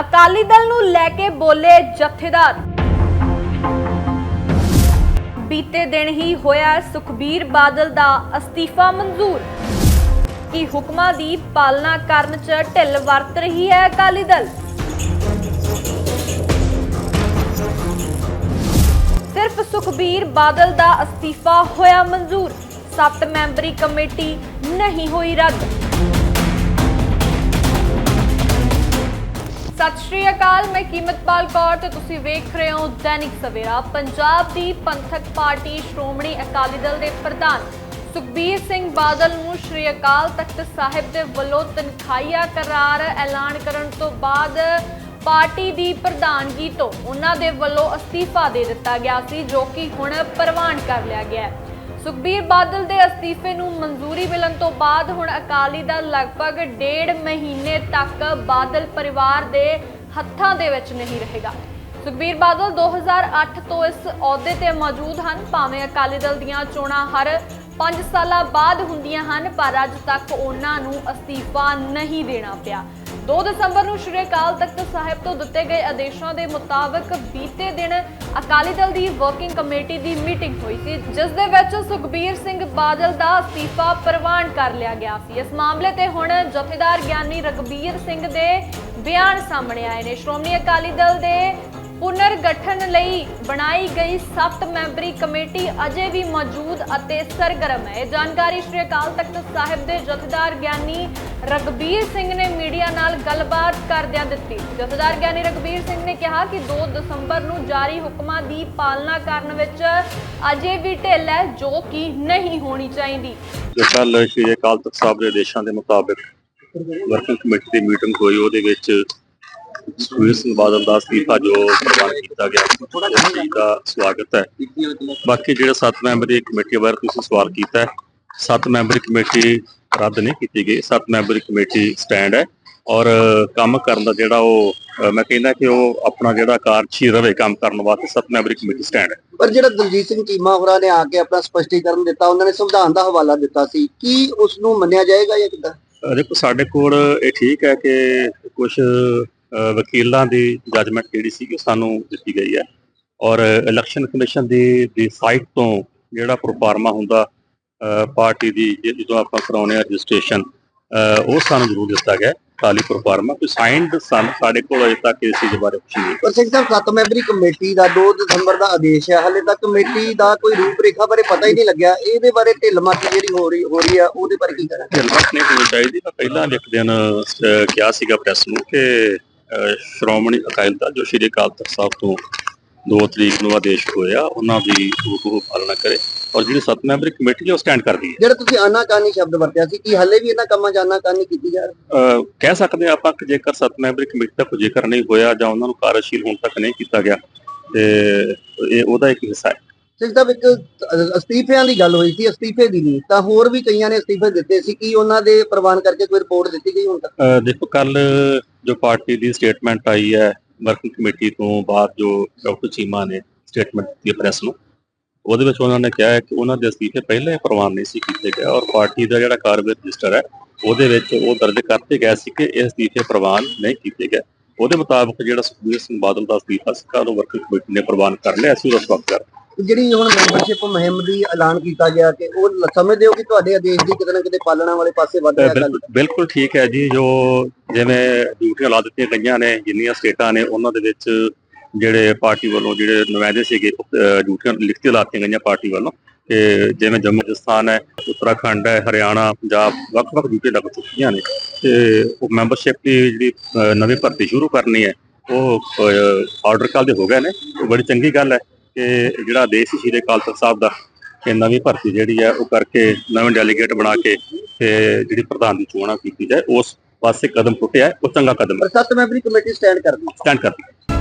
ਅਕਾਲੀ ਦਲ ਨੂੰ ਲੈ ਕੇ ਬੋਲੇ ਜਥੇਦਾਰ। ਬੀਤੇ ਦਿਨ ਹੀ ਹੋਇਆ ਸੁਖਬੀਰ ਬਾਦਲ ਦਾ ਅਸਤੀਫਾ ਮਨਜ਼ੂਰ। ਕੀ ਹੁਕਮਾਂ ਦੀ ਪਾਲਣਾ ਕਰਨ 'ਚ ਢਿੱਲ ਵਰਤ ਰਹੀ ਹੈ ਅਕਾਲੀ ਦਲ? ਸਿਰਫ ਸੁਖਬੀਰ ਬਾਦਲ ਦਾ ਅਸਤੀਫਾ ਹੋਇਆ ਮਨਜ਼ੂਰ। ਸੱਤ ਮੈਂਬਰੀ ਕਮੇਟੀ ਨਹੀਂ ਹੋਈ ਰੱਦ। ਸਤਿ ਸ਼੍ਰੀ ਅਕਾਲ, ਮੈਂ ਕੀਮਤਪਾਲ ਕੌਰ ਤੇ ਤੁਸੀਂ ਵੇਖ ਰਹੇ ਹੋ ਦੈਨਿਕ ਸਵੇਰਾ। ਪੰਜਾਬ ਦੀ ਪੰਥਕ ਪਾਰਟੀ ਸ਼੍ਰੋਮਣੀ ਅਕਾਲੀ ਦਲ ਦੇ ਪ੍ਰਧਾਨ ਸੁਖਬੀਰ ਸਿੰਘ ਬਾਦਲ ਨੂੰ ਸ਼੍ਰੀ ਅਕਾਲ ਤਖਤ ਸਾਹਿਬ ਦੇ ਵੱਲੋਂ ਤਨਖਾਹੀਆ ਕਰਾਰ ਐਲਾਨ ਕਰਨ ਤੋਂ ਬਾਅਦ ਪਾਰਟੀ ਦੀ ਪ੍ਰਧਾਨਗੀ ਤੋਂ ਉਹਨਾਂ ਦੇ ਵੱਲੋਂ ਅਸਤੀਫਾ ਦੇ ਦਿੱਤਾ ਗਿਆ ਸੀ, ਜੋ ਕਿ ਹੁਣ ਪ੍ਰਵਾਨ ਕਰ ਲਿਆ ਗਿਆ ਹੈ। ਸੁਖਬੀਰ ਬਾਦਲ ਦੇ ਅਸਤੀਫੇ ਨੂੰ ਮਨਜ਼ੂਰੀ ਮਿਲਣ ਤੋਂ ਬਾਅਦ ਹੁਣ ਅਕਾਲੀ ਦਲ ਲਗਭਗ ਡੇਢ ਮਹੀਨੇ ਤੱਕ ਬਾਦਲ ਪਰਿਵਾਰ ਦੇ ਹੱਥਾਂ ਦੇ ਵਿੱਚ ਨਹੀਂ ਰਹੇਗਾ। ਸੁਖਬੀਰ ਬਾਦਲ 2008 ਤੋਂ ਇਸ ਅਹੁਦੇ ਤੇ ਮੌਜੂਦ ਹਨ। ਭਾਵੇਂ ਅਕਾਲੀ ਦਲ ਦੀਆਂ ਚੋਣਾਂ ਹਰ 5 ਸਾਲਾਂ ਬਾਅਦ ਹੁੰਦੀਆਂ ਹਨ, ਪਰ ਅੱਜ ਤੱਕ ਉਹਨਾਂ ਨੂੰ ਅਸਤੀਫਾ ਨਹੀਂ ਦੇਣਾ ਪਿਆ। 2 ਦਸੰਬਰ ਨੂੰ ਸ਼੍ਰੀ ਅਕਾਲ ਤਖਤ ਸਾਹਿਬ ਤੋਂ ਦਿੱਤੇ ਗਏ ਆਦੇਸ਼ਾਂ ਦੇ ਮੁਤਾਬਕ ਬੀਤੇ ਦਿਨ ਅਕਾਲੀ ਦਲ ਦੀ ਵਰਕਿੰਗ ਕਮੇਟੀ ਦੀ ਮੀਟਿੰਗ ਹੋਈ ਸੀ, ਜਿਸ ਦੇ ਵਿੱਚ ਸੁਖਬੀਰ ਸਿੰਘ ਬਾਦਲ ਦਾ ਅਸਤੀਫਾ ਪ੍ਰਵਾਨ ਕਰ ਲਿਆ ਗਿਆ ਸੀ। ਇਸ ਮਾਮਲੇ ਤੇ ਹੁਣ ਜਥੇਦਾਰ ਗਿਆਨੀ ਰਗਬੀਰ ਸਿੰਘ ਦੇ ਬਿਆਨ ਸਾਹਮਣੇ ਆਏ ਨੇ। ਸ਼੍ਰੋਮਣੀ ਅਕਾਲੀ ਦਲ ਦੇ ਪੁਨਰ ਗਠਨ ਲਈ ਬਣਾਈ ਗਈ 7 ਮੈਂਬਰੀ ਕਮੇਟੀ ਅਜੇ ਵੀ ਮੌਜੂਦ ਅਤੇ ਸਰਗਰਮ ਹੈ। ਜਾਣਕਾਰੀ ਸ਼੍ਰੀ ਅਕਾਲ ਤਖਤ ਸਾਹਿਬ ਦੇ ਜਥੇਦਾਰ ਗਿਆਨੀ ਰਗਬੀਰ ਸਿੰਘ ਨੇ ਮੀਡੀਆ ਨਾਲ ਗੱਲਬਾਤ ਕਰਦਿਆਂ ਦਿੱਤੀ। ਜਥੇਦਾਰ ਗਿਆਨੀ ਰਗਬੀਰ ਸਿੰਘ ਨੇ ਕਿਹਾ ਕਿ 2 ਦਸੰਬਰ ਨੂੰ ਜਾਰੀ ਹੁਕਮਾਂ ਦੀ ਪਾਲਣਾ ਕਰਨ ਵਿੱਚ ਅਜੇ ਵੀ ਢਿੱਲ ਹੈ, ਜੋ ਕਿ ਨਹੀਂ ਹੋਣੀ ਚਾਹੀਦੀ। ਕੱਲ ਸ਼੍ਰੀ ਅਕਾਲ ਤਖਤ ਸਾਹਿਬ ਦੇ ਆਦੇਸ਼ਾਂ ਦੇ ਮੁਤਾਬਕ ਵਰਕਿੰਗ ਕਮੇਟੀ ਦੀ ਮੀਟਿੰਗ ਹੋਈ, ਉਹਦੇ ਵਿੱਚ ਸੁਖਬੀਰ ਸਿੰਘ ਬਾਦਲ ਦਾ ਅਸਤੀਫਾ ਜੋ ਪ੍ਰਵਾਨ ਕੀਤਾ ਗਿਆ ਉਸ ਚੀਜ਼ ਦਾ ਸਵਾਗਤ ਹੈ। ਬਾਕੀ ਜਿਹੜਾ 7 ਮੈਂਬਰੀ ਕਮੇਟੀ ਬਾਰੇ ਤੁਸੀਂ ਸਵਾਲ ਕੀਤਾ ਹੈ 7 ਮੈਂਬਰੀ ਕਮੇਟੀ ਰੱਦ ਨਹੀਂ ਕੀਤੀ ਗਈ 7 ਮੈਂਬਰੀ ਕਮੇਟੀ ਸਟੈਂਡ ਹੈ ਔਰ ਕੰਮ ਕਰਨ ਦਾ ਜਿਹੜਾ ਉਹ ਮੈਂ ਕਹਿੰਦਾ ਕਿ ਉਹ ਆਪਣਾ ਜਿਹੜਾ ਕਾਰਜਸ਼ੀਲ ਰਵੇ ਕੰਮ ਕਰਨ ਵਾਸਤੇ 7 ਮੈਂਬਰੀ ਕਮੇਟੀ ਸਟੈਂਡ ਹੈ। ਪਰ ਜਿਹੜਾ ਦਲਜੀਤ ਸਿੰਘ ਚੀਮਾ ਹੋਰਾਂ ਨੇ ਆ ਕੇ ਆਪਣਾ ਸਪਸ਼ਟੀਕਰਨ ਦਿੱਤਾ ਉਹਨਾਂ ਨੇ ਸੰਵਿਧਾਨ ਦਾ ਹਵਾਲਾ ਦਿੱਤਾ ਸੀ ਕੀ ਉਸ ਨੂੰ ਮੰਨਿਆ ਜਾਏਗਾ ਜਾਂ ਕਿੱਦਾਂ? ਦੇਖੋ ਸਾਡੇ ਕੋਲ ਇਹ ਠੀਕ ਹੈ ਕਿ ਕੁਝ ਵਕੀਲਾਂ ਦੀ ਜਜਮੈਂਟ ਜਿਹੜੀ ਸੀ ਉਹ ਸਾਨੂੰ ਦਿੱਤੀ ਗਈ ਹੈ। ਔਰ ਇਲੈਕਸ਼ਨ ਕਮਿਸ਼ਨ ਦੀ ਦੀ ਸਾਈਟ ਤੋਂ ਜਿਹੜਾ ਪ੍ਰੋਫਾਰਮਾ ਹੁੰਦਾ ਪਾਰਟੀ ਦੀ ਜਦੋਂ ਆਪਾਂ ਕਰਾਉਨੇ ਆ ਰਜਿਸਟ੍ਰੇਸ਼ਨ ਉਹ ਸਾਨੂੰ ਜ਼ਰੂਰ ਦਿੱਤਾ ਗਿਆ ਖਾਲੀ ਪ੍ਰੋਫਾਰਮਾ ਕੋਈ ਸਾਈਨਡ ਸਾਡੇ ਕੋਲ ਅਜੇ ਤੱਕ ਇਸ ਚੀਜ਼ ਬਾਰੇ ਕੁਝ ਨਹੀਂ। ਪਰ ਸਿੰਘ ਸਾਹਿਬ ਸੱਤ ਮੈਂਬਰੀ ਕਮੇਟੀ ਦਾ 2 ਦਸੰਬਰ ਦਾ ਆਦੇਸ਼ ਹੈ। ਹਾਲੇ ਤੱਕ ਕਮੇਟੀ ਦਾ ਕੋਈ ਰੂਪਰੇਖਾ ਬਾਰੇ ਪਤਾ ਹੀ ਨਹੀਂ ਲੱਗਿਆ। ਇਹਦੇ ਬਾਰੇ ਢਿੱਲ ਮੱਤ ਜਿਹੜੀ ਹੋ ਰਹੀ ਹੋ ਰਹੀ ਆ ਉਹਦੇ ਬਾਰੇ ਕੀ ਕਹਿਣਾ? ਹਿਲਮਤ ਨਹੀਂ ਹੋਣੀ ਚਾਹੀਦੀ। ਮੈਂ ਪਹਿਲਾਂ ਇੱਕ ਦਿਨ ਕਿਹਾ ਸੀਗਾ ਪ੍ਰੈਸ ਨੂੰ ਕਿ ਸ਼੍ਰੋਮਣੀ ਅਕਾਲੀ ਦਲ ਜੋ ਸ਼੍ਰੀ ਅਕਾਲ ਤਖਤ ਸਾਹਿਬ ਤੋਂ 2 ਤਰੀਕ ਨੂੰ ਆਦੇਸ਼ ਹੋਇਆ ਉਹਨਾਂ ਦੀ ਉਹ ਪਾਲਣਾ ਕਰੇ ਔਰ ਜਿਹੜੀ ਸੱਤ ਮੈਂਬਰੀ ਕਮੇਟੀ ਹੈ ਉਹ ਸਟੈਂਡ ਕਰਦੀ ਹੈ। ਜਿਹੜਾ ਤੁਸੀਂ ਆਨਾਕਾਨੀ ਸ਼ਬਦ ਵਰਤਿਆ ਸੀ ਕਿ ਹਾਲੇ ਵੀ ਇਹਨਾਂ ਕੰਮਾਂ 'ਚ ਆਨਾਕਾਨੀ ਕੀਤੀ ਜਾ ਰਹੀ ਕਹਿ ਸਕਦੇ ਆਪਾਂ ਕਿ ਜੇਕਰ ਸੱਤ ਮੈਂਬਰੀ ਕਮੇਟੀ ਦਾ ਕੋਈ ਜ਼ਿਕਰ ਨਹੀਂ ਹੋਇਆ ਜਾਂ ਉਹਨਾਂ ਨੂੰ ਕਾਰਜਸ਼ੀਲ ਹੁਣ ਤੱਕ ਨਹੀਂ ਕੀਤਾ ਗਿਆ ਤੇ ਇਹ ਉਹਦਾ ਇੱਕ ਹਿੱਸਾ ਹੈ। ਸਿੰਘ ਸਾਹਿਬ ਇੱਕ ਅਸਤੀਫਿਆਂ ਦੀ ਗੱਲ ਹੋਈ ਸੀ ਅਸਤੀਫੇ ਦੀ ਨਹੀਂ ਤਾਂ ਹੋਰ ਵੀ ਕਈਆਂ ਨੇ ਅਸਤੀਫੇ ਦਿੱਤੇ ਸੀ ਕਿ ਉਹਨਾਂ ਦੇ ਪ੍ਰਵਾਨ ਕਰਕੇ ਕੋਈ ਰਿਪੋਰਟ ਦਿੱਤੀ ਗਈ ਹੁਣ ਤੱਕ? ਦੇਖੋ ਕੱਲ ਜੋ ਪਾਰਟੀ ਦੀ ਸਟੇਟਮੈਂਟ ਆਈ ਹੈ ਵਰਕਿੰਗ ਕਮੇਟੀ ਤੋਂ ਬਾਅਦ ਜੋ ਡਾਕਟਰ ਚੀਮਾ ਨੇ ਸਟੇਟਮੈਂਟ ਦਿੱਤੀ ਪ੍ਰੈਸ ਨੂੰ, ਉਹਦੇ ਵਿੱਚ ਉਹਨਾਂ ਨੇ ਕਿਹਾ ਹੈ ਕਿ ਉਹਨਾਂ ਦੇ ਅਸਤੀਫੇ ਪਹਿਲਾਂ ਹੀ ਪ੍ਰਵਾਨ ਨਹੀਂ ਸੀ ਕੀਤੇ ਗਏ ਔਰ ਪਾਰਟੀ ਦਾ ਜਿਹੜਾ ਕਾਰਵਾਈ ਰਜਿਸਟਰ ਹੈ, ਉਹਦੇ ਵਿੱਚ ਉਹ ਦਰਜ ਕਰਕੇ ਗਏ ਸੀ ਕਿ ਇਹ ਅਸਤੀਫੇ ਪ੍ਰਵਾਨ ਨਹੀਂ ਕੀਤੇ ਗਏ। ਉਹਦੇ ਮੁਤਾਬਕ ਜਿਹੜਾ ਸੁਖਬੀਰ ਸਿੰਘ ਬਾਦਲ ਦਾ ਅਸਤੀਫਾ ਸੀ ਉਹ ਵਰਕਿੰਗ ਕਮੇਟੀ ਨੇ ਪ੍ਰਵਾਨ ਕਰ ਲਿਆ ਅਸੀਂ ਉਹਦਾ ਸਵਾਗਤ। ਤੇ ਜਿਹੜੀ ਹੁਣ ਮੈਂਬਰਸ਼ਿਪ ਮੁਹਿੰਮ ਦੀ ਐਲਾਨ ਕੀਤਾ ਗਿਆ ਕਿ ਉਹ ਸਮਝਦੇ ਹੋ ਕਿ ਤੁਹਾਡੇ ਆਦੇਸ਼ ਦੀ ਕਿਤੇ ਨਾ ਕਿਤੇ ਪਾਲਣਾ ਵਾਲੇ ਪਾਸੇ ਵੱਧ ਰਿਹਾ ਗੱਲ ਬਿਲਕੁਲ ਠੀਕ ਹੈ ਜੀ ਜੋ ਜਿਵੇਂ ਡਿਊਟੀਆਂ ਲਾ ਦਿੱਤੀਆਂ ਗਈਆਂ ਨੇ ਜਿੰਨੀਆਂ ਸਟੇਟਾਂ ਨੇ ਉਹਨਾਂ ਦੇ ਵਿੱਚ ਜਿਹੜੇ ਪਾਰਟੀ ਵੱਲੋਂ ਜਿਹੜੇ ਨੁਮਾਇੰਦੇ ਸੀਗੇ ਡਿਊਟੀਆਂ ਲਿਖਤੀ ਲਾਤੀਆਂ ਗਈਆਂ ਪਾਰਟੀ ਵੱਲੋਂ ਕਿ ਜਿਵੇਂ ਜੰਮੂ ਰਾਜਸਥਾਨ ਹੈ ਉੱਤਰਾਖੰਡ ਹੈ ਹਰਿਆਣਾ ਪੰਜਾਬ ਵੱਖ-ਵੱਖ ਡਿਊਟੀਆਂ ਲੱਗ ਚੁੱਕੀਆਂ ਨੇ ਤੇ ਉਹ ਮੈਂਬਰਸ਼ਿਪ ਦੀ ਜਿਹੜੀ ਨਵੀਂ ਭਰਤੀ ਸ਼ੁਰੂ ਕਰਨੀ ਹੈ ਉਹ ਆਰਡਰ ਕੱਲ ਦੇ ਹੋ ਗਏ ਨੇ। ਉਹ ਬੜੀ ਚੰਗੀ ਗੱਲ ਹੈ ਕਿ ਜਿਹੜਾ ਆਦੇਸ਼ ਸੀ ਸ਼੍ਰੀ ਅਕਾਲ ਤਖਤ ਸਾਹਿਬ ਦਾ ਕਿ ਨਵੀਂ ਭਰਤੀ ਜਿਹੜੀ ਹੈ ਉਹ ਕਰਕੇ ਨਵੇਂ ਡੈਲੀਗੇਟ ਬਣਾ ਕੇ ਤੇ ਜਿਹੜੀ ਪ੍ਰਧਾਨ ਦੀ ਚੋਣ ਆ ਕੀਤੀ ਜਾਏ ਉਸ ਪਾਸੇ ਕਦਮ ਪੁੱਟਿਆ ਹੈ, ਉਹ ਚੰਗਾ ਕਦਮ ਹੈ। ਪਰ ਸੱਤ ਮੈਂਬਰੀ ਕਮੇਟੀ ਸਟੈਂਡ ਕਰਦੀ ਸਟੈਂਡ ਕਰਦੀ ਹੈ।